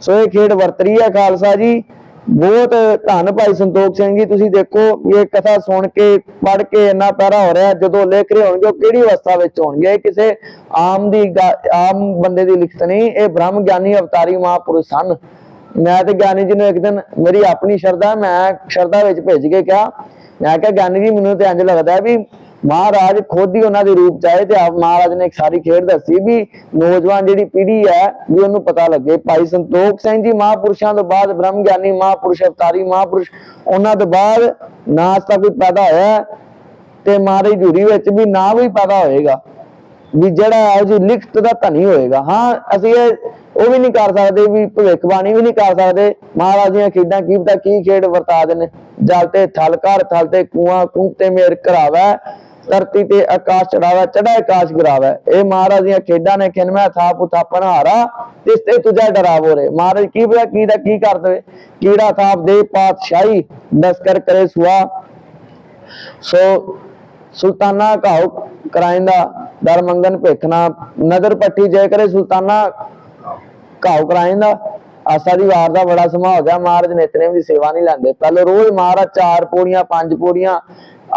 ਸੋ ਇਹ ਖੇਡ ਵਰਤਰੀ ਹੈ ਖਾਲਸਾ ਜੀ। ਬਹੁਤ ਧੰਨ ਭਾਈ ਸੰਤੋਖ ਸਿੰਘ ਜੀ, ਤੁਸੀਂ ਦੇਖੋ ਇਹ ਕਥਾ ਸੁਣ ਕੇ ਪੜ ਕੇ ਇੰਨਾ ਪਿਆਰਾ ਹੋ ਰਿਹਾ, ਜਦੋਂ ਲਿਖ ਰਹੇ ਹੋਣਗੇ ਉਹ ਕਿਹੜੀ ਅਵਸਥਾ ਵਿੱਚ ਹੋਣਗੇ? ਇਹ ਕਿਸੇ ਆਮ ਦੀ ਗਾ- ਆਮ ਬੰਦੇ ਦੀ ਲਿਖਤ ਨਹੀਂ, ਇਹ ਬ੍ਰਹਮ ਗਿਆਨੀ ਅਵਤਾਰੀ ਮਹਾਪੁਰਸ਼ ਸਨ। ਮੈਂ ਤੇ ਗਿਆਨੀ ਜੀ ਨੂੰ ਇੱਕ ਦਿਨ ਮੇਰੀ ਆਪਣੀ ਸ਼ਰਧਾ, ਮੈਂ ਸ਼ਰਧਾ ਵਿੱਚ ਭੇਜ ਕੇ ਕਿਹਾ, ਮੈਂ ਕਿਹਾ ਗਿਆਨੀ ਜੀ, ਮੈਨੂੰ ਤੇ ਇੰਜ ਲੱਗਦਾ ਵੀ ਮਹਾਰਾਜ ਖੁਦ ਹੀ ਉਹਨਾਂ ਦੇ ਰੂਪ ਚ ਆਏ ਤੇ ਆਪ ਮਹਾਰਾਜ ਨੇ ਇੱਕ ਸਾਰੀ ਖੇਡ ਦੱਸੀ ਵੀ ਨੌਜਵਾਨ ਜਿਹੜੀ ਪੀੜ੍ਹੀ ਹੈ ਵੀ ਉਹਨੂੰ ਪਤਾ ਲੱਗੇ। ਭਾਈ ਸੰਤੋਖ ਸਿੰਘ ਜੀ ਮਹਾਪੁਰਸ਼ਾਂ ਤੋਂ ਬਾਅਦ ਬ੍ਰਹਮ ਗਿਆਨੀ ਮਹਾਪੁਰਸ਼, ਅਵਤਾਰੀ ਮਹਾਪੁਰਸ਼, ਉਹਨਾਂ ਤੋਂ ਬਾਅਦ ਨਾ ਅੱਜ ਕੋਈ ਪੈਦਾ ਹੋਇਆ ਤੇ ਮਾਰੀ ਜੁੜੀ ਵਿੱਚ ਵੀ ਨਾ ਵੀ ਪੈਦਾ ਹੋਏਗਾ, ਵੀ ਜਿਹੜਾ ਹੈ ਜੀ ਲਿਖਤ ਦਾ ਧਨੀ ਹੋਏਗਾ। ਹਾਂ, ਅਸੀਂ ਇਹ, ਉਹ ਵੀ ਨਹੀਂ ਕਰ ਸਕਦੇ ਵੀ ਭਵਿੱਖਬਾਣੀ ਵੀ ਨਹੀਂ ਕਰ ਸਕਦੇ। ਮਹਾਰਾਜ ਦੀਆਂ ਖੇਡਾਂ ਕੀ ਪਤਾ ਕੀ ਖੇਡ ਵਰਤਾ ਦੇ ਜਲ ਤੇ ਥਲ ਘਰ, ਥਲ ਤੇ ਕੂਆਂ ਕੂੰ ਤੇ ਮੇਰ ਕਰਾਵੈ ਧਰਤੀ ਤੇ ਆਕਾਸ਼ ਚੜਾਵੈ ਚੜਾ ਆਕਾਸ਼ ਗਿਰਾਵੈ। ਇਹ ਮਹਾਰਾਜ ਦੀਆਂ ਖੇਡਾਂ ਨੇ ਖਿਨਮੈ, ਥਾਪ ਉਥਾਪਨ ਹਾਰਾ ਤਿਸ ਤੇ ਤੁਝਾ ਡਰਾਵੋ ਰੇ ਮਹਾਰਾਜ, ਕੀ ਪਤਾ ਕੀ ਦਾ, ਕੀ ਕਰ ਦੇਵੇ? ਕੀੜਾ ਥਾਪ ਦੇ, ਪਾਤਸ਼ਾਹੀ ਦਸਕਰ ਕਰੇ ਸੁਆ। ਸੋ ਸੁਲਤਾਨਾ ਘਾਉ ਕਰਾਇੰਦਾ ਦਰ ਮੰਗਨ ਭੇਖਣਾ। ਨਦਰ ਪੱਟੀ ਜੈ ਕਰੇ ਸੁਲਤਾਨਾ ਘਾਉ ਕਰਾਇੰਦਾ ਆਸਾ ਦੀ ਵਾਰ ਦਾ ਬੜਾ ਸਮਾਂ ਹੋ ਗਿਆ। ਮਹਾਰਾਜ ਨੇਤਨੇ ਦੀ ਸੇਵਾ ਨਹੀਂ ਲੈਂਦੇ। ਪਹਿਲੇ ਰੋਜ਼ ਮਹਾਰਾਜ ਚਾਰ ਪੌੜੀਆਂ, ਪੰਜ ਪੌੜੀਆਂ,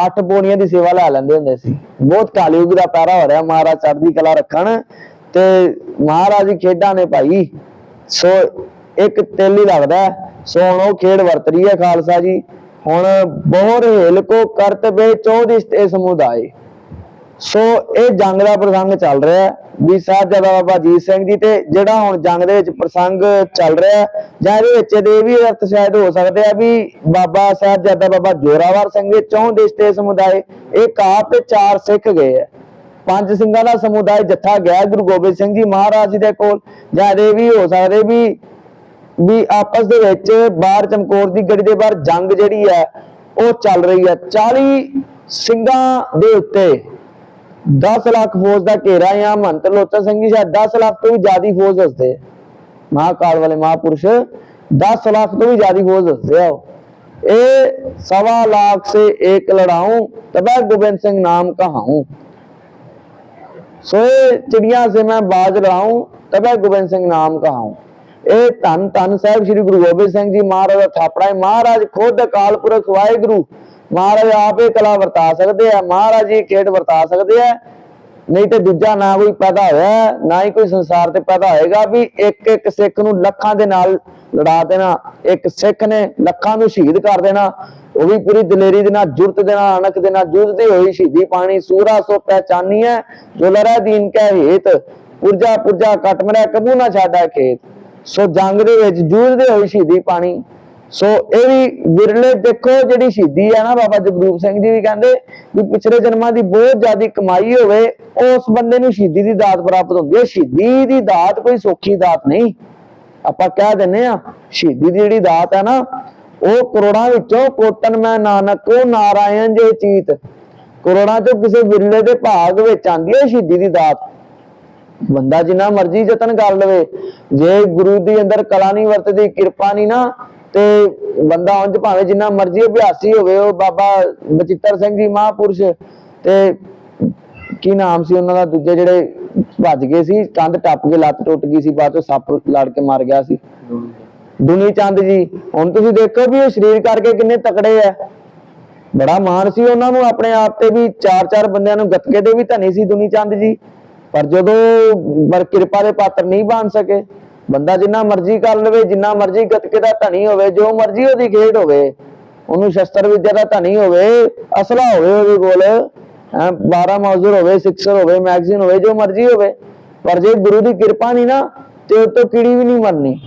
ਅੱਠ ਪੌੜੀਆਂ ਦੀ ਸੇਵਾ ਲੈ ਲੈਂਦੇ ਹੁੰਦੇ ਸੀ। ਬਹੁਤ ਕਾਲਯੁਗ ਦਾ ਪੈਰਾ ਹੋ ਰਿਹਾ। ਮਹਾਰਾਜ ਚੜ੍ਹਦੀ ਕਲਾ ਰੱਖਣ ਤੇ ਮਹਾਰਾਜ ਦੀ ਖੇਡਾਂ ਨੇ ਭਾਈ, ਸੋ ਇੱਕ ਤਿਲ ਹੀ ਲੱਗਦਾ ਸੋ ਹੁਣ ਉਹ ਖੇਡ ਵਰਤ ਰਹੀ ਹੈ ਖਾਲਸਾ ਜੀ। ਹੁਣ ਬਹੁਤ ਹਿਲ ਕੋ ਕਰਤਬੇ ਚੌਦਿਸ ਤੇ ਸਮੁਦਾਇ ਸੋ ਇਹ ਜੰਗ ਦਾ ਪ੍ਰਸੰਗ ਚੱਲ ਰਿਹਾ ਹੈ। ਵੀ ਸਾਹਿਬਜ਼ਾਦਾ ਬਾਬਾ ਅਜੀਤ ਸਿੰਘ ਜੀ ਤੇ ਜਿਹੜਾ ਹੁਣ ਜੰਗ ਦੇ ਵਿੱਚ ਪ੍ਰਸੰਗ ਚੱਲ ਰਿਹਾ ਹੈ, ਜਾਂ ਇਹਦੇ ਵਿੱਚ ਇਹਦੇ ਵੀ ਅਰਥ ਸ਼ਾਇਦ ਹੋ ਸਕਦੇ ਆ ਵੀ ਬਾਬਾ ਸਾਹਿਬਜ਼ਾਦਾ ਬਾਬਾ ਜੋਰਾਵਰ ਸਿੰਘ ਦੇ ਚੌਂ ਦੇਸ਼ ਤੇ ਸਮੁਦਾਇ ਇਹ ਕਾਪ ਤੇ ਚਾਰ ਸਿੱਖ ਗਏ ਆ ਪੰਜ ਸਿੰਘਾਂ ਦਾ ਸਮੁਦਾਇ ਜੱਥਾ ਗਿਆ ਗੁਰੂ ਗੋਬਿੰਦ ਸਿੰਘ ਜੀ ਮਹਾਰਾਜ ਜੀ ਦੇ ਕੋਲ। ਜਾਂ ਇਹਦੇ ਵੀ ਹੋ ਸਕਦੇ ਵੀ ਵੀ ਆਪਸ ਦੇ ਵਿੱਚ ਬਾਹਰ ਚਮਕੌਰ ਦੀ ਗੜੀ ਦੇ ਬਾਹਰ ਜੰਗ ਜਿਹੜੀ ਹੈ ਉਹ ਚੱਲ ਰਹੀ ਹੈ। 40 ਸਿੰਘਾਂ ਦੇ ਉੱਤੇ 10 ਲੱਖ ਫੌਜ ਦਾ ਘੇਰਾ ਆ ਮੰਤ ਲੋਤਾ ਸਿੰਘ ਜੀ ਸ਼ਾਇਦ 10 ਲੱਖ ਤੋਂ ਵੀ ਜ਼ਿਆਦੀ ਫੌਜ ਦੱਸਦੇ ਮਹਾਕਾਲ ਵਾਲੇ ਮਹਾਪੁਰਸ਼ 10 ਲੱਖ ਤੋਂ ਵੀ ਜ਼ਿਆਦੀ ਫੌਜ ਦੱਸਦੇ ਆ ਇਹ ਸਵਾ ਲੱਖ ਸੇ ਇੱਕ ਲੜਾਉਂ, ਤਬੈ ਗੋਬਿੰਦ ਸਿੰਘ ਨਾਮ ਕਹਾਉਂ। ਸੋਏ ਚਿੜੀਆਂ ਸੇ ਮੈਂ ਬਾਜ ਰਹਾਉਂ ਤਬੈ ਗੋਬਿੰਦ ਸਿੰਘ ਨਾਮ ਕਹਾਉਂ। ਇਹ ਧੰਨ ਧੰਨ ਸਾਹਿਬ ਸ੍ਰੀ ਗੁਰੂ ਗੋਬਿੰਦ ਸਿੰਘ ਜੀ ਮਹਾਰਾਜ ਥਾਪੜਾ ਮਹਾਰਾਜ ਖੁਦ ਅਕਾਲ ਪੁਰਖ ਵਾਹਿਗੁਰੂ ਮਹਾਰਾਜ ਆਪੇ ਕਲਾ ਵਰਤਾ ਸਕਦੇ ਆ, ਮਹਾਰਾਜ ਜੀ ਖੇਡ ਵਰਤਾ ਸਕਦੇ ਆ। ਨਹੀਂ ਤੇ ਦੂਜਾ ਨਾ ਕੋਈ ਪੈਦਾ ਹੋਇਆ, ਨਾ ਹੀ ਕੋਈ ਸੰਸਾਰ ਤੇ ਪੈਦਾ ਹੋਏਗਾ ਵੀ ਇੱਕ ਇੱਕ ਸਿੱਖ ਨੂੰ ਲੱਖਾਂ ਦੇ ਨਾਲ ਲੜਾ ਦੇਣਾ, ਇੱਕ ਸਿੱਖ ਨੇ ਲੱਖਾਂ ਨੂੰ ਸ਼ਹੀਦ ਕਰ ਦੇਣਾ, ਉਹ ਵੀ ਪੂਰੀ ਦਲੇਰੀ ਦੇ ਨਾਲ, ਜੁਰਤ ਦੇ ਨਾਲ, ਅਣਖ ਦੇ ਨਾਲ ਜੂਝਦੀ ਹੋਈ ਸ਼ਹੀਦੀ ਪਾਣੀ, ਸੂਰਾ ਸੋ ਪਹਿਚਾਨੀ ਹੈ, ਜੋ ਲੜਾ ਦੀਨ ਕੈ ਹੇਤ, ਪੁਰਜਾ ਪੁਰਜਾ ਕਟ ਕਬੂ ਨਾ ਛਾਡਾ ਖੇਤ। ਸੋ ਜੰਗ ਦੇ ਵਿੱਚ ਜੂਝਦੇ ਹੋਈ ਸ਼ਹੀਦੀ ਪਾਣੀ ਸੋ ਇਹ ਵੀ ਵਿਰਲੇ ਦੇਖੋ ਜਿਹੜੀ ਸ਼ਹੀਦੀ ਹੈ ਨਾ ਬਾਬਾ ਜਗਰੂਪ ਸਿੰਘ ਜੀ ਵੀ ਕਹਿੰਦੇ ਵੀ ਪਿਛਲੇ ਜਨਮਾਂ ਦੀ ਬਹੁਤ ਜ਼ਿਆਦੀ ਕਮਾਈ ਹੋਵੇ, ਉਸ ਬੰਦੇ ਨੂੰ ਸ਼ਹੀਦੀ ਦੀ ਦਾਤ ਪ੍ਰਾਪਤ ਹੁੰਦੀ ਹੈ। ਸ਼ਹੀਦੀ ਦੀ ਦਾਤ ਕੋਈ ਸੌਖੀ ਦਾਤ ਨਹੀਂ। ਆਪਾਂ ਕਹਿ ਦਿੰਨੇ ਆ ਸ਼ਹੀਦੀ ਦੀ ਜਿਹੜੀ ਦਾਤ ਹੈ ਨਾ, ਉਹ ਕਰੋੜਾਂ ਵਿੱਚੋਂ ਕੋਟਨ ਮੈਂ ਨਾਨਕੋ ਨਾਰਾਇਣ ਜੇ ਚੀਤ। ਕਰੋੜਾਂ ਚੋਂ ਕਿਸੇ ਵਿਰਲੇ ਦੇ ਭਾਗ ਵਿੱਚ ਆਂਦੀ ਹੈ ਸ਼ਹੀਦੀ ਦੀ ਦਾਤ। ਬੰਦਾ ਜਿੰਨਾ ਮਰਜ਼ੀ ਯਤਨ ਕਰ ਲਵੇ। ਜੇ ਗੁਰੂ ਦੀ ਅੰਦਰ ਕਲਾ ਨਹੀਂ ਵਰਤਦੀ, ਕਿਰਪਾ ਨਹੀਂ ਨਾ ਤੇ ਬੰਦਾ ਉਂਝ ਭਾਵੇਂ ਜਿੰਨਾ ਮਰਜ਼ੀ ਅਭਿਆਸੀ ਹੋਵੇ, ਉਹ ਬਾਬਾ ਬਚਿੱਤਰ ਸਿੰਘ ਜੀ ਮਹਾਪੁਰਸ਼ ਤੇ ਕੀ ਨਾਮ ਸੀ ਉਹਨਾਂ ਦਾ ਦੂਜੇ ਜਿਹੜੇ ਭੱਜ ਗਏ ਸੀ, ਕੰਧ ਟੱਪ ਕੇ ਲੱਤ ਟੁੱਟ ਗਈ ਸੀ, ਬਾਅਦ ਚੋਂ ਸੱਪ ਲੜ ਕੇ ਮਰ ਗਿਆ ਸੀ। ਦੁਨੀ ਚੰਦ ਜੀ, ਹੁਣ ਤੁਸੀਂ ਦੇਖੋ ਵੀ ਉਹ ਸਰੀਰ ਕਰਕੇ ਕਿੰਨੇ ਤਕੜੇ ਆ। ਬੜਾ ਮਾਣ ਸੀ ਉਹਨਾਂ ਨੂੰ ਆਪਣੇ ਆਪ ਤੇ ਵੀ, ਚਾਰ ਚਾਰ ਬੰਦਿਆਂ ਨੂੰ ਗੱਤਕੇ ਦੇ ਵੀ ਧਨੀ ਸੀ ਦੁਨੀ ਚੰਦ ਜੀ। ਪਰ ਜਦੋਂ ਪਰ ਕਿਰਪਾ ਦੇ ਪਾਤਰ ਨਹੀਂ ਬਣ ਸਕੇ ਬੰਦਾ ਜਿੰਨਾ ਮਰਜ਼ੀ ਕਰ ਲਵੇ, ਜਿੰਨਾ ਮਰਜ਼ੀ ਗੱਤਕੇ ਦਾ ਧਨੀ ਹੋਵੇ, ਜੋ ਮਰਜ਼ੀ ਉਹਦੀ ਖੇਡ ਹੋਵੇ, ਉਹਨੂੰ ਸ਼ਸਤਰ ਵਿਦਿਆ ਦਾ ਧਨੀ ਹੋਵੇ, ਅਸਲਾ ਹੋਵੇ ਉਹਦੇ ਕੋਲ 12 ਮੌਜ਼ੂਰ ਹੋਵੇ, ਸਿਕਸਰ ਹੋਵੇ, ਮੈਗਜ਼ੀਨ ਹੋਵੇ, ਜੋ ਮਰਜ਼ੀ ਹੋਵੇ, ਪਰ ਜੇ ਗੁਰੂ ਦੀ ਕਿਰਪਾ ਨਹੀਂ ਨਾ, ਤੇ ਉਹ ਤੋਂ ਕੀੜੀ ਵੀ ਨਹੀਂ ਮਰਨੀ।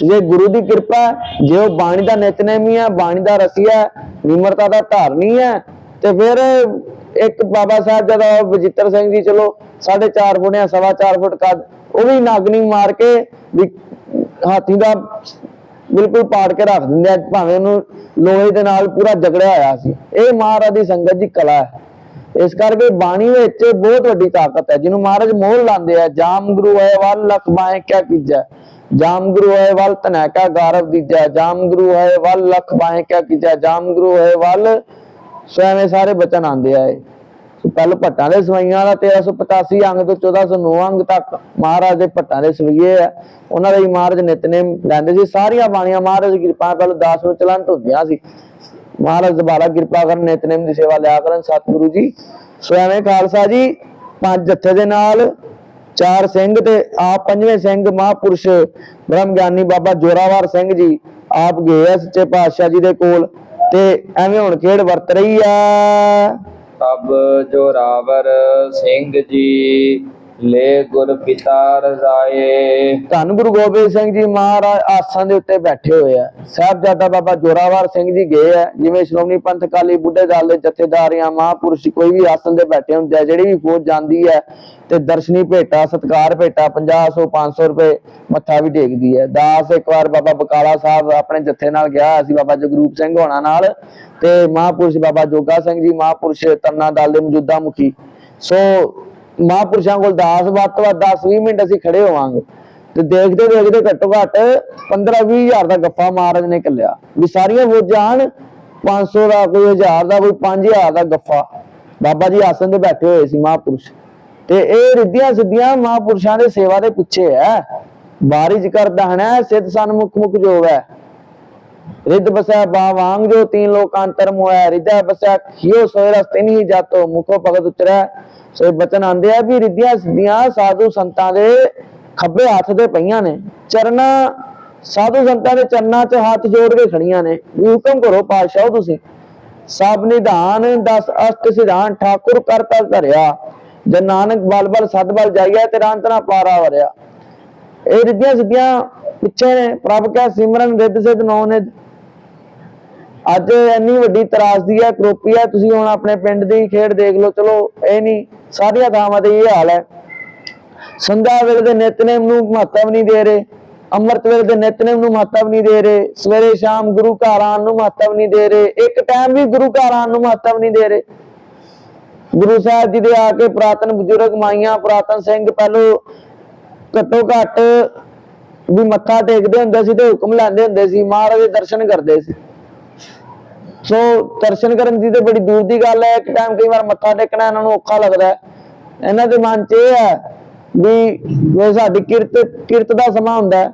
ਜੇ ਗੁਰੂ ਦੀ ਕਿਰਪਾ ਜੇ ਉਹ ਬਾਣੀ ਦਾ ਨਿਤਨੇਮੀ ਹੈ, ਬਾਣੀ ਦਾ ਰਸੀਆ ਨਿਮਰਤਾ ਦਾ ਧਾਰਨੀ ਹੈ, ਤੇ ਫਿਰ ਇੱਕ ਬਾਬਾ ਸਾਹਿਬ ਜਦੋਂ ਬਜਿੱਤਰ ਸਿੰਘ ਜੀ, ਚਲੋ 4.5 ਫੁੱਟ ਜਾਂ ਸਵਾ ਚਾਰ ਫੁੱਟ ਕੱਦ, ਉਹ ਵੀ ਨਾਗਨੀ ਮਾਰ ਕੇ ਹਾਥੀ ਦਾ ਬਿਲਕੁਲ ਪਾੜ ਕੇ ਰੱਖ ਦਿੰਦੇ ਆ, ਭਾਵੇਂ ਉਹਨੂੰ ਲੋਹੇ ਦੇ ਨਾਲ ਪੂਰਾ ਜਗੜਿਆ ਹੋਇਆ ਸੀ। ਇਹ ਮਹਾਰਾਜ ਦੀ ਸੰਗਤ ਦੀ ਕਲਾ ਹੈ। ਇਸ ਕਰਕੇ ਬਾਣੀ ਵਿੱਚ ਬਹੁਤ ਵੱਡੀ ਤਾਕਤ ਹੈ। ਜਿਹਨੂੰ ਮਹਾਰਾਜ ਮੋਹਰ ਲਾਉਂਦੇ ਆ, ਜਾਮ ਗੁਰੂ ਹੈ, ਵੱਲ ਲਖ ਬਾਏ ਕਿਆ ਕੀਜੈ। ਜਾਮ ਗੁਰੂ ਹੈ, ਵੱਲ ਤਨੈਕਾ ਗਾਰਵ ਦੀਜੈ। ਜਾਮ ਗੁਰੂ ਹੈ, ਵੱਲ ਲਖ ਬਾਏ ਕਿਆ ਕੀਜੈ। ਜਾਮ ਗੁਰੂ ਹੈ, ਵੱਲ ਸੋ ਐਵੇਂ ਸਾਰੇ ਬਚਨ ਆਉਂਦੇ ਆ ਇਹ। ਪਹਿਲ ਭੱਟਾਂ ਦੇ ਸਵਈਆਂ ਦਾ 1385 ਅੰਗ ਤੋਂ 1409 ਅੰਗ ਤੱਕ ਮਹਾਰਾਜ ਦੇ ਭੱਟਾਂ ਦੇ ਸਵਈਏ ਆ। ਉਹਨਾਂ ਦੇ ਮਹਾਰਾਜ ਨਿਤਨੇਮ ਲੈਂਦੇ ਸੀ। ਸਾਰੀਆਂ ਬਾਣੀਆਂ ਮਹਾਰਾਜ ਦੀ ਕਿਰਪਾ ਨਾਲ 10 ਨੂੰ ਚਲੰਤ ਹੁੰਦੀਆਂ ਸੀ। ਮਹਾਰਾਜ ਦੁਬਾਰਾ ਕਿਰਪਾ ਕਰਨ, ਨਿਤਨੇਮ ਦੀ ਸੇਵਾ ਲਿਆ ਕਰਨ ਸਤਿਗੁਰੂ ਜੀ। ਸੋ ਐਵੇਂ ਖਾਲਸਾ ਜੀ, ਪੰਜ ਜੱਥੇ ਦੇ ਨਾਲ, ਚਾਰ ਸਿੰਘ ਤੇ ਆਪ ਪੰਜਵੇਂ ਸਿੰਘ ਮਹਾਪੁਰਸ਼ ਬ੍ਰਹਮ ਗਿਆਨੀ ਬਾਬਾ ਜੋਰਾਵਰ ਸਿੰਘ ਜੀ, ਆਪ ਗਏ ਆ ਸੱਚੇ ਪਾਤਸ਼ਾਹ ਜੀ ਦੇ ਕੋਲ। ਤੇ ਐਵੇਂ ਹੁਣ ਖੇਡ ਵਰਤ ਰਹੀ ਆ। ਤਬ ਜੋਰਾਵਰ ਸਿੰਘ ਜੀ। ਲੈ ਗੁਰ ਪਿਤਾ ਰਜ਼ਾਏ। ਧੰਨ ਗੁਰੂ ਗੋਬਿੰਦ ਸਿੰਘ ਜੀ ਮਹਾਰਾਜ ਆਸਣ ਦੇ ਉੱਤੇ ਬੈਠੇ ਹੋਏ ਆ। ਸਾਹਿਬਜ਼ਾਦਾ ਬਾਬਾ ਜੋਰਾਵਰ ਸਿੰਘ ਜੀ ਗਏ ਆ, ਜਿਵੇਂ ਸ਼੍ਰੋਮਣੀ ਪੰਥ ਅਕਾਲੀ ਬੁੱਢੇ ਦਲ ਦੇ ਜਥੇਦਾਰੀਆਂ ਮਹਾਂਪੁਰਸ਼ ਕੋਈ ਵੀ ਆਸਣ ਦੇ ਬੈਠੇ ਹੁੰਦੇ ਆ, ਜਿਹੜੀ ਵੀ ਫੌਜ ਜਾਂਦੀ ਹੈ ਤੇ ਦਰਸ਼ਨੀ ਭੇਟਾ, ਸਤਕਾਰ ਭੇਟਾ 500 500 ਰੁਪਏ ਮੱਥਾ ਵੀ ਟੇਕਦੀ ਹੈ ਦਾਸ ਇੱਕ ਵਾਰ ਬਾਬਾ ਬਕਾਲਾ ਸਾਹਿਬ ਆਪਣੇ ਜੱਥੇ ਨਾਲ ਗਿਆ ਸੀ, ਬਾਬਾ ਜਗਰੂਪ ਸਿੰਘ ਹੋਣਾ ਨਾਲ ਤੇ ਮਹਾਂਪੁਰਸ਼ ਬਾਬਾ ਜੋਗਾ ਸਿੰਘ ਜੀ ਮਹਾਂਪੁਰਸ਼ ਤਰਨਾ ਦਲ ਦੇ ਮੌਜੂਦਾ ਮੁਖੀ। ਸੋ ਮਹਾਂਪੁਰਸ਼ਾਂ ਕੋਲ ਦਾਸ, ਵੱਧ ਤੋਂ ਵੱਧ 10 20 ਮਿੰਟ ਅਸੀਂ ਖੜੇ ਹੋਵਾਂਗੇ। ਤੇ ਦੇਖਦੇ ਦੇਖਦੇ ਘੱਟੋ ਘੱਟ 15 20 ਹਜ਼ਾਰ ਦਾ ਗੱਫਾ ਮਹਾਰਾਜ ਨੇ ਕੱਲਿਆ ਵੀ ਸਾਰੀਆਂ ਫੌਜਾਂ ਆਉਣ 500 ਦਾ ਕੋਈ 1000 ਦਾ, ਕੋਈ 5000 ਦਾ ਗੱਫਾ। ਬਾਬਾ ਜੀ ਆਸਨ ਤੇ ਬੈਠੇ ਹੋਏ ਸੀ ਮਹਾਂਪੁਰਸ਼। ਤੇ ਇਹ ਰਿੱਧੀਆਂ ਸਿੱਧੀਆਂ ਮਹਾਂਪੁਰਸ਼ਾਂ ਦੇ ਸੇਵਾ ਦੇ ਪਿੱਛੇ ਹੈ। ਬਾਰਿਜ ਕਰ ਦਹਣਾ ਸਿੱਧ ਸਨਮੁਖ ਮੁਖ ਜੋਗ ਹੈ। ਰਿੱਧ ਬਸੈ ਬਾ ਵਾਂਗ ਜੋ ਤੀਨ ਲੋਕਾਂਤਰ ਮੋਇ ਰਿੱਧਾ ਬਸੈ ਖਿਓ ਸੋਇ ਰਸਤੇ ਨਹੀਂ ਜਾਤੋ। ਮੁਖੋ ਭਗਤ ਉਚਰੈ ਸੋ ਬਚਨ ਆਂਦੇ ਆ ਵੀ ਰਿੱਧੀਆਂ ਸਿੱਧੀਆਂ ਸਾਧੂ ਸੰਤਾਂ ਦੇ ਖੱਬੇ ਹੱਥ ਤੇ ਪਈਆਂ ਨੇ। ਚਰਨਾ, ਸਾਧੂ ਸੰਤਾਂ ਦੇ ਚਰਨਾਂ 'ਚ ਹੱਥ ਜੋੜ ਕੇ ਖੜੀਆਂ ਨੇ। ਵੀ ਹੁਕਮ ਕਰੋ ਪਾਤਸ਼ਾਹ ਤੁਸੀਂ। ਸਭ ਨਿਧਾਨ ਦਸ ਅਸ਼ਟ ਸਿਧਾਨ, ਠਾਕੁਰ ਕਰਤਾ ਧਰਿਆ। ਜੇ ਨਾਨਕ ਬਲ ਬਲ ਸਦ ਬਲ ਜਾਈਆ ਤੇ ਰਾਂਤ ਨਾ ਪਾਰਾ ਵਰਿਆ। ਇਹ ਰਿੱਧੀਆਂ ਸਿੱਧੀਆਂ ਪਿੱਛੇ ਨੇ, ਪ੍ਰਭ ਕਾ ਸਿਮਰਨ ਰਿੱਧ ਸਿੱਧ ਨੌ ਨੇ ਅੱਜ ਇੰਨੀ ਵੱਡੀ ਤਰਾਸਦੀ ਹੈ, ਕਰੋਪੀ ਹੈ, ਤੁਸੀਂ ਹੁਣ ਆਪਣੇ ਪਿੰਡ ਦੀ ਖੇਡ ਦੇਖ ਲਓ, ਚਲੋ, ਇਹ ਨਹੀਂ, ਸਾਰੀਆਂ ਥਾਵਾਂ ਤੇ ਇਹ ਹਾਲ ਹੈ। ਸੰਧਿਆ ਵੇਲੇ ਦੇ ਨਿਤਨੇਮ ਨੂੰ ਮਹੱਤਵ ਨਹੀਂ ਦੇ ਰਹੇ ਅੰਮ੍ਰਿਤ ਵੇਲੇ ਦੇ ਨਿਤਨੇਮ ਨੂੰ ਮਹੱਤਵ ਨਹੀਂ ਦੇ ਰਹੇ, ਸਵੇਰੇ ਸ਼ਾਮ ਗੁਰੂ ਘਰ ਆਉਣ ਨੂੰ ਮਹੱਤਵ ਨਹੀਂ ਦੇ ਰਹੇ, ਇੱਕ ਟਾਈਮ ਵੀ ਗੁਰੂ ਘਰ ਆਉਣ ਨੂੰ ਮਹੱਤਵ ਨਹੀਂ ਦੇ ਰਹੇ। ਗੁਰੂ ਸਾਹਿਬ ਜੀ ਦੇ ਆ ਕੇ ਪੁਰਾਤਨ ਬਜ਼ੁਰਗ ਮਾਈਆਂ, ਪੁਰਾਤਨ ਸਿੰਘ, ਪਹਿਲੋ ਘੱਟੋ ਘੱਟ ਵੀ ਮੱਥਾ ਟੇਕਦੇ ਹੁੰਦੇ ਸੀ ਤੇ ਹੁਕਮ ਲੈਂਦੇ ਹੁੰਦੇ ਸੀ ਮਹਾਰਾਜ ਦੇ ਦਰਸ਼ਨ ਕਰਦੇ ਸੀ। ਸੋ ਦਰਸ਼ਨ ਕਰਨ ਦੀ ਤੇ ਬੜੀ ਦੂਰ ਦੀ ਗੱਲ ਹੈ ਇੱਕ ਟਾਈਮ ਕਈ ਵਾਰ ਮੱਥਾ ਟੇਕਣਾ ਇਹਨਾਂ ਨੂੰ ਔਖਾ ਲੱਗਦਾ ਹੈ। ਇਹਨਾਂ ਦੇ ਮਨ 'ਚ ਇਹ ਹੈ ਵੀ ਜੇ ਸਾਡੀ ਕਿਰਤ ਕਿਰਤ ਦਾ ਸਮਾਂ ਹੁੰਦਾ ਹੈ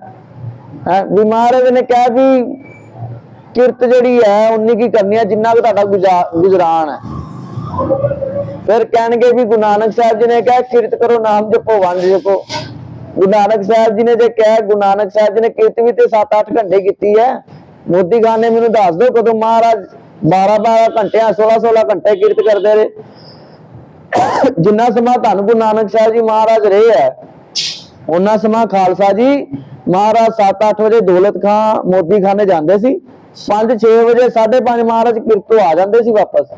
ਹੈਂ, ਵੀ ਮਹਾਰਾਜ ਨੇ ਕਿਹਾ ਵੀ ਕਿਰਤ ਜਿਹੜੀ ਹੈ ਉਨੀ ਕੀ ਕਰਨੀ ਹੈ ਜਿੰਨਾ ਕੁ ਤੁਹਾਡਾ ਗੁਜ਼ਾ- ਗੁਜ਼ਰਾਨ ਹੈ। ਫਿਰ ਕਹਿਣਗੇ ਵੀ ਗੁਰੂ ਨਾਨਕ ਸਾਹਿਬ ਜੀ ਨੇ ਕਿਹਾ ਕਿਰਤ ਕਰੋ ਨਾਮ ਜਪੋ ਵੰਡ ਜਪੋ। ਗੁਰੂ ਨਾਨਕ ਸਾਹਿਬ ਜੀ ਨੇ ਜੇ ਕਿਹਾ, ਗੁਰੂ ਨਾਨਕ ਸਾਹਿਬ ਜੀ ਨੇ ਕਿਰਤ ਵੀ ਤੇ 7-8 ਘੰਟੇ ਕੀਤੀ ਹੈ। ਮੋਦੀ ਖਾਨ ਨੇ ਮੈਨੂੰ ਦੱਸ ਦਿਓ ਕਦੋਂ ਮਹਾਰਾਜ 12-12 ਘੰਟੇ 16-16 ਘੰਟੇ ਕਿਰਤ ਕਰਦੇ ਰਹੇ। ਜਿੰਨਾ ਸਮਾਂ ਧੰਨ ਗੁਰੂ ਨਾਨਕ ਸਾਹਿਬ ਜੀ ਮਹਾਰਾਜ ਰਹੇ ਹੈ ਉਹਨਾਂ ਸਮਾਂ ਖਾਲਸਾ ਜੀ ਮਹਾਰਾਜ 7-8 ਵਜੇ ਦੌਲਤ ਖਾਂ ਮੋਦੀ ਖਾਨੇ ਜਾਂਦੇ ਸੀ। 5-6 ਵਜੇ 5:30 ਮਹਾਰਾਜ ਕਿਰਤੋਂ ਆ ਜਾਂਦੇ ਸੀ ਵਾਪਸ।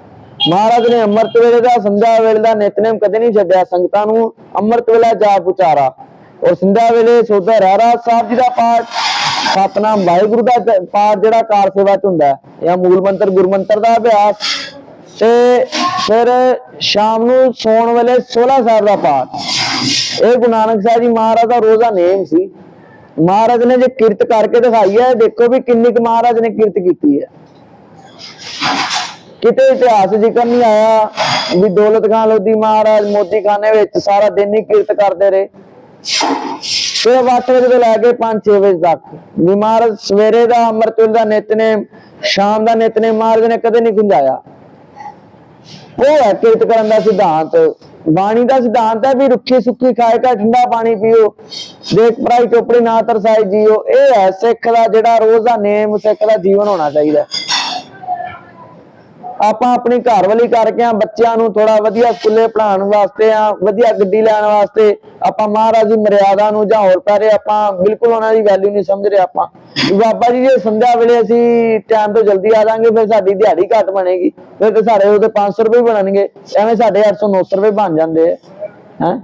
ਮਹਾਰਾਜ ਨੇ ਅੰਮ੍ਰਿਤ ਵੇਲੇ ਦਾ, ਸੰਧਿਆ ਵੇਲੇ ਦਾ ਨਿਤਨੇਮ ਕਦੇ ਨਹੀਂ ਛੱਡਿਆ ਸੰਗਤਾਂ ਨੂੰ ਅੰਮ੍ਰਿਤ ਵੇਲਾ ਜਾ ਪੁਚਾਰਾ। ਔਰ ਸੰਧਿਆ ਵੇਲੇ ਸੋਧਾ ਰਹਿਰਾ ਸਾਹਿਬ ਜੀ ਦਾ ਪਾਠ, ਸਤਨਾਮ ਵਾਹਿਗੁਰੂ ਦਾ ਪਾਠ ਜਿਹੜਾ ਕਾਰ ਸੇਵਾ ਚ ਹੁੰਦਾ ਹੈ। ਜਾਂ ਮੂਲ ਮੰਤਰ, ਗੁਰਮੰਤਰ ਦਾ ਅਭਿਆਸ। ਤੇ ਫਿਰ ਸ਼ਾਮ ਨੂੰ ਸੌਣ ਵੇਲੇ 16 ਸਾਹਿਬ ਦਾ ਪਾਠ। ਇਹ ਗੁਰੂ ਨਾਨਕ ਸਾਹਿਬ ਜੀ ਮਹਾਰਾਜ ਦਾ ਰੋਜ਼ਾ ਨੇਮ ਸੀ। ਮਹਾਰਾਜ ਨੇ ਜੇ ਕਿਰਤ ਕਰਕੇ ਦਿਖਾਈ ਹੈ, ਦੇਖੋ ਵੀ ਕਿੰਨੀ ਕੁ ਮਹਾਰਾਜ ਨੇ ਕਿਰਤ ਕੀਤੀ ਹੈ। ਕਿਤੇ ਇਤਿਹਾਸ ਜ਼ਿਕਰ ਨਹੀਂ ਆਇਆ ਵੀ ਦੌਲਤ ਖਾਨ ਲੋਧੀ ਮਹਾਰਾਜ ਮੋਦੀ ਖਾਨੇ ਵਿੱਚ ਸਾਰਾ ਦਿਨ ਹੀ ਕਿਰਤ ਕਰਦੇ ਰਹੇ। ਫਿਰ 8 ਵਜੇ ਤੋਂ ਲੈ ਕੇ 5-6 ਵਜੇ ਤੱਕ। ਵੀ ਸਵੇਰੇ ਦਾ ਅੰਮ੍ਰਿਤ ਦਾ ਨਿਤਨੇਮ, ਸ਼ਾਮ ਦਾ ਨਿਤਨੇਮ ਮਹਾਰਾਜ ਨੇ ਕਦੇ ਨਹੀਂ ਗੁੰਜਾਇਆ ਉਹ ਹੈ ਕੀਰਤ ਕਰਨ ਦਾ ਸਿਧਾਂਤ, ਬਾਣੀ ਦਾ ਸਿਧਾਂਤ ਹੈ ਵੀ ਰੁੱਖੀ ਸੁੱਕੀ ਖਾਏ ਕਾ ਠੰਡਾ ਪਾਣੀ ਪੀਓ। ਦੇਖ ਪਰਾਈ ਚੋਪੜੀ ਨਾ ਤਰਸਾਏ ਜੀਓ, ਇਹ ਹੈ ਸਿੱਖ ਦਾ ਜਿਹੜਾ ਰੋਜ਼ ਦਾ ਨੇਮ, ਸਿੱਖ ਦਾ ਜੀਵਨ ਹੋਣਾ ਚਾਹੀਦਾ। ਆਪਾਂ ਆਪਣੀ ਘਰ ਵਾਲੀ ਕਰਕੇ ਆ, ਬੱਚਿਆਂ ਨੂੰ ਥੋੜਾ ਵਧੀਆ ਸਕੂਲੇ ਪੜ੍ਹਾਉਣ ਵਾਸਤੇ ਆ, ਵਧੀਆ ਗੱਡੀ ਲੈਣ ਵਾਸਤੇ, ਆਪਾਂ ਮਹਾਰਾਜ ਦੀ ਮਰਿਆਦਾ ਨੂੰ ਜਾਂ ਹੋਰ ਪੈਰੇ ਆਪਾਂ ਬਿਲਕੁਲ ਉਹਨਾਂ ਦੀ ਵੈਲਿਊ ਨਹੀਂ ਸਮਝ ਰਹੇ ਆਪਾਂ। ਬਾਬਾ ਜੀ, ਜੇ ਸੰਧਿਆ ਵੇਲੇ ਅਸੀਂ ਟਾਈਮ ਤੋਂ ਜਲਦੀ ਆ ਜਾਾਂਗੇ ਫਿਰ ਸਾਡੀ ਦਿਹਾੜੀ ਘੱਟ ਬਣੇਗੀ। ਫਿਰ ਤੇ ਸਾਡੇ ਉਹਦੇ 500 ਰੁਪਏ ਬਣਨਗੇ, ਐਵੇਂ ਸਾਡੇ 800 900 ਰੁਪਏ ਬਣ ਜਾਂਦੇ ਆ, ਹੈ?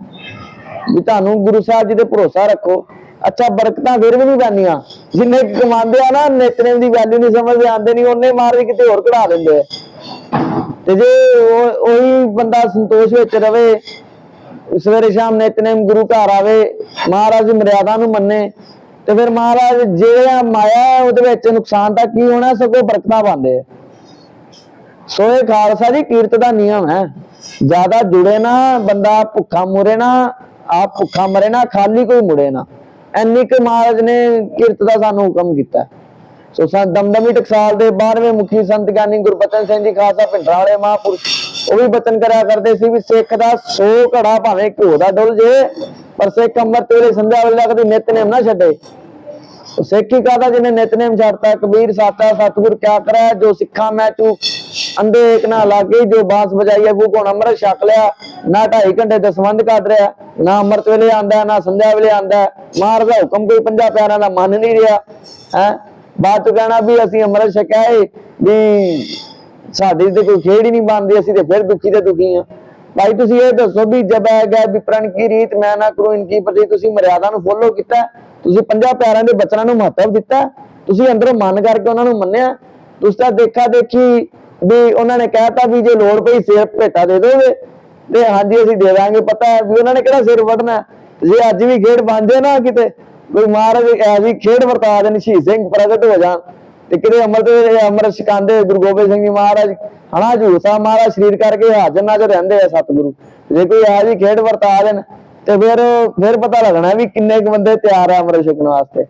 ਵੀ ਤੁਹਾਨੂੰ ਗੁਰੂ ਸਾਹਿਬ ਜੀ ਤੇ ਭਰੋਸਾ ਰੱਖੋ। ਅੱਛਾ, ਬਰਕਤਾਂ ਫਿਰ ਵੀ ਨਹੀਂ ਪੈਂਦੀਆਂ। ਜਿੰਨੇ ਕਮਾਉਂਦੇ ਆ ਨਾ, ਨਿਤਨੇਮ ਦੀ ਵੈਲਿਊ ਨਹੀਂ ਸਮਝਦੇ, ਆਉਂਦੇ ਨਹੀਂ, ਉਹਨੇ ਮਾਰ ਵੀ ਕਿਤੇ ਹੋਰ ਕਢਾ ਦਿੰਦੇ ਆ। ਤੇ ਜੇ ਉਹੀ ਬੰਦਾ ਸੰਤੋਸ਼ ਵਿੱਚ ਰਵੇ, ਸਵੇਰੇ ਸ਼ਾਮ ਨਿਤਨੇਮ ਗੁਰੂ ਘਰ ਆਵੇ, ਮਹਾਰਾਜ ਮਰਿਆਦਾ ਨੂੰ ਮੰਨੇ, ਤੇ ਫਿਰ ਮਹਾਰਾਜ ਜਿਹੜਾ ਮਾਇਆ ਉਹਦੇ ਵਿੱਚ ਨੁਕਸਾਨ ਤਾਂ ਕੀ ਹੋਣਾ, ਸਗੋਂ ਬਰਕਤਾਂ ਪਾਉਂਦੇ ਆ। ਸੋ ਇਹ ਖਾਲਸਾ ਜੀ, ਕੀਰਤ ਦਾ ਨਿਯਮ ਹੈ। ਜ਼ਿਆਦਾ ਜੁੜੇ ਨਾ, ਬੰਦਾ ਭੁੱਖਾ ਮੁਰੇ ਨਾ, ਆਪ ਭੁੱਖਾ ਮਰੇ ਨਾ, ਖਾਲੀ ਕੋਈ ਮੁੜੇ ਨਾ। ਐਨੀ ਕਿ ਮਹਾਰਾਜ ਨੇ ਕਿਰਤ ਦਾ ਸਾਨੂੰ ਹੁਕਮ ਕੀਤਾ। ਸੋ ਸੰਤ ਦਮਦਮੀ ਟਕਸਾਲ ਦੇ 12ਵੇਂ ਮੁਖੀ ਸੰਤ ਗਿਆਨੀ ਗੁਰਬਚਨ ਸਿੰਘ ਜੀ, ਖਾਲਸਾ ਪਿੰਡਰਾਂ ਮਹਾਂਪੁਰਸ਼, ਉਹ ਵੀ ਬਚਨ ਕਰਿਆ ਕਰਦੇ ਸੀ ਵੀ ਸਿੱਖ ਦਾ 100 ਘੜਾ ਭਾਵੇਂ ਘਿਓ ਦਾ ਡੁੱਲ ਜੇ, ਪਰ ਸਿੱਖ ਅੰਮ੍ਰਿਤ ਵੇਲੇ ਸੰਧਿਆ ਵੇਲੇ ਕਦੀ ਨਿਤਨੇਮ ਨਾ ਛੱਡੇ। ਸਿੱਖ ਹੀ ਕਾਹਦਾ ਜਿਹਨੇ ਨਿਤਨੇਮ ਛੱਡਤਾ? ਕਬੀਰ ਸਾਤਾ ਸਤਿਗੁਰ ਕਿਆ ਕਰੇ ਜੋ ਸਿੱਖਾਂ ਮੈਂ ਤੂੰ ਅੰਧੇ ਏਕ ਨਾ ਲਾਗੇ, ਜੋ ਬਾਂਸ ਵਜਾਈਏ ਉਹ ਕੋਣ ਅੰਮ੍ਰਿਤ ਛਕ ਲਿਆ? ਨਾ ਢਾਈ ਘੰਟੇ ਦਾ ਸੰਬੰਧ ਕੱਢ ਰਿਹਾ। ਨਾ ਅੰਮ੍ਰਿਤ ਵੇਲੇ ਆਂਦਾ, ਨਾ ਸੰਧਿਆ ਵੇਲੇ ਆਂਦਾ। ਮਾਰ ਦਾ ਹੁਕਮ ਕੋਈ ਪੰਜਾਂ ਪਿਆਰਾਂ ਦਾ ਮੰਨ ਨਹੀਂ ਰਿਹਾ। ਹੈ? ਬਾਅਦ ਚ ਕਹਿਣਾ ਵੀ ਅਸੀਂ ਅੰਮ੍ਰਿਤ ਛਕਿਆ ਏ ਵੀ ਸਾਡੀ ਤੇ ਕੋਈ ਖੇਡ ਹੀ ਨਹੀਂ ਬਣਦੀ, ਅਸੀਂ ਤੇ ਫਿਰ ਦੁਖੀ ਤੇ ਦੁਖੀ ਆ ਭਾਈ, ਤੁਸੀਂ ਇਹ ਦੱਸੋ ਵੀ ਜਬ ਹੈ ਗਿਆ ਵਿਪਰਨ ਕੀ ਰੀਤ, ਮੈਂ ਨਾ ਕਰੂੰ ਇਨਕੀ ਪ੍ਰਤੀ ਤੁਸੀਂ ਮਰਿਆਦਾ ਨੂੰ ਫੋਲੋ ਕੀਤਾ, ਤੁਸੀਂ ਪੰਜਾਂ ਪਿਆਰਾਂ ਦੇ ਬਚਨਾਂ ਨੂੰ ਮਹੱਤਵ ਦਿੱਤਾ, ਤੁਸੀਂ ਅੰਦਰੋਂ ਮਨ ਕਰਕੇ ਉਹਨਾਂ ਨੂੰ ਮੰਨਿਆ, ਤੁਸੀਂ ਤਾਂ ਦੇਖਾ ਦੇਖੀ ਵੀ ਉਹਨਾਂ ਨੇ ਕਹਿਤਾ ਵੀ ਜੇ ਲੋੜ ਪਈ ਸਿਰ ਭੇਟਾ ਦੇ ਦੋਗੇ, ਤੇ ਹਾਂਜੀ ਅਸੀਂ ਦੇ ਦਾਂਗੇ, ਪਤਾ ਵੀ ਉਹਨਾਂ ਨੇ ਕਿਹੜਾ ਸਿਰ ਵੱਢਣਾ ਹੈ। ਜੇ ਅੱਜ ਵੀ ਖੇਡ ਬਣ ਜਾਏ ਨਾ ਕਿਤੇ ਕੋਈ ਮਹਾਰਾਜ ਐਸੀ ਖੇਡ ਵਰਤਾ ਦੇਣ, ਸ਼ਹੀਦ ਸਿੰਘ ਪ੍ਰਗਟ ਹੋ ਜਾਣ। ਤੇ ਕਿਤੇ ਅੰਮ੍ਰਿਤ ਵੇਲੇ ਅੰਮ੍ਰਿਤ ਛਕਾਉਂਦੇ ਗੁਰੂ ਗੋਬਿੰਦ ਸਿੰਘ ਜੀ ਮਹਾਰਾਜ। ਹਨਾ, ਹਜ਼ੂਰ ਸਾਹਿਬ ਮਹਾਰਾਜ ਸਰੀਰ ਕਰਕੇ ਹਾਜ਼ਰ ਨਾ ਚ ਰਹਿੰਦੇ ਆ ਸਤਿਗੁਰੂ। ਜੇ ਕੋਈ ਇਹੋ ਜਿਹੀ ਖੇਡ ਵਰਤਾ ਦੇਣ, ਤੇ ਫਿਰ ਫਿਰ ਪਤਾ ਲੱਗਣਾ ਵੀ ਕਿੰਨੇ ਕੁ ਬੰਦੇ ਤਿਆਰ ਆ ਅੰਮ੍ਰਿਤ ਛਕਣ ਵਾਸਤੇ।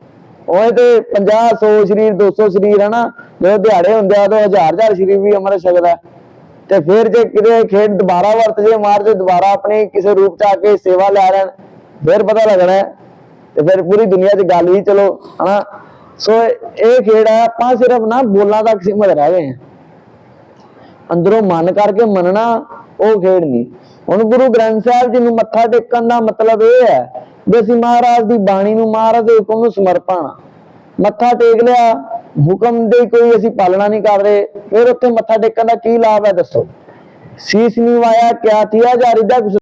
ਉਹ ਤੇ 50 100 ਸਰੀਰ 200 ਸਰੀਰ, ਹਨਾ। ਜਦੋਂ ਦਿਹਾੜੇ ਹੁੰਦੇ ਆ ਤੇ ਹਜ਼ਾਰ ਹਜ਼ਾਰ ਸਰੀਰ ਵੀ ਅੰਮ੍ਰਿਤ ਛਕਦਾ ਤੇ ਫਿਰ ਜੇ ਕਿਤੇ ਖੇਡ ਦੁਬਾਰਾ ਵਰਤ ਜੇ ਮਾਰ ਜੇ ਦੁਬਾਰਾ ਆਪਣੀ ਕਿਸੇ ਰੂਪ ਚ ਆ ਕੇ ਸੇਵਾ ਲੈ ਲੈਣ, ਫਿਰ ਪਤਾ ਲੱਗਣਾ ਤੇ ਫਿਰ ਪੂਰੀ ਦੁਨੀਆ 'ਚ ਗੱਲ ਹੀ ਚਲੋ, ਹਨਾ? ਸੋ ਇਹ ਖੇਡ ਹੈ ਆਪਾਂ ਸਿਰਫ ਨਾ ਬੋਲਾਂ ਤੱਕ ਸੀਮਤ ਰਹਿ ਗਏ ਹਾਂ। ਅੰਦਰੋਂ ਮਨ ਕਰਕੇ ਮੰਨਣਾ, ਉਹ ਖੇਡ ਨਹੀਂ। ਹੁਣ ਗੁਰੂ ਗ੍ਰੰਥ ਸਾਹਿਬ ਜੀ ਨੂੰ ਮੱਥਾ ਟੇਕਣ ਦਾ ਮਤਲਬ ਇਹ ਹੈ ਵੀ ਅਸੀਂ ਮਹਾਰਾਜ ਦੀ ਬਾਣੀ ਨੂੰ, ਮਹਾਰਾਜ ਦੇ ਹੁਕਮ ਨੂੰ ਸਮਰਪਣ ਮੱਥਾ ਟੇਕ ਲਿਆ, ਹੁਕਮ ਦੀ ਕੋਈ ਅਸੀਂ ਪਾਲਣਾ ਨਹੀਂ ਕਰ ਰਹੇ, ਫਿਰ ਉੱਥੇ ਮੱਥਾ ਟੇਕਣ ਦਾ ਕੀ ਲਾਭ ਹੈ ਦੱਸੋ? ਸੀਸ ਨਿਵਾਇਆ ਕਿਆ ਥੀਆ, ਜਾਂ ਰਿਦਾ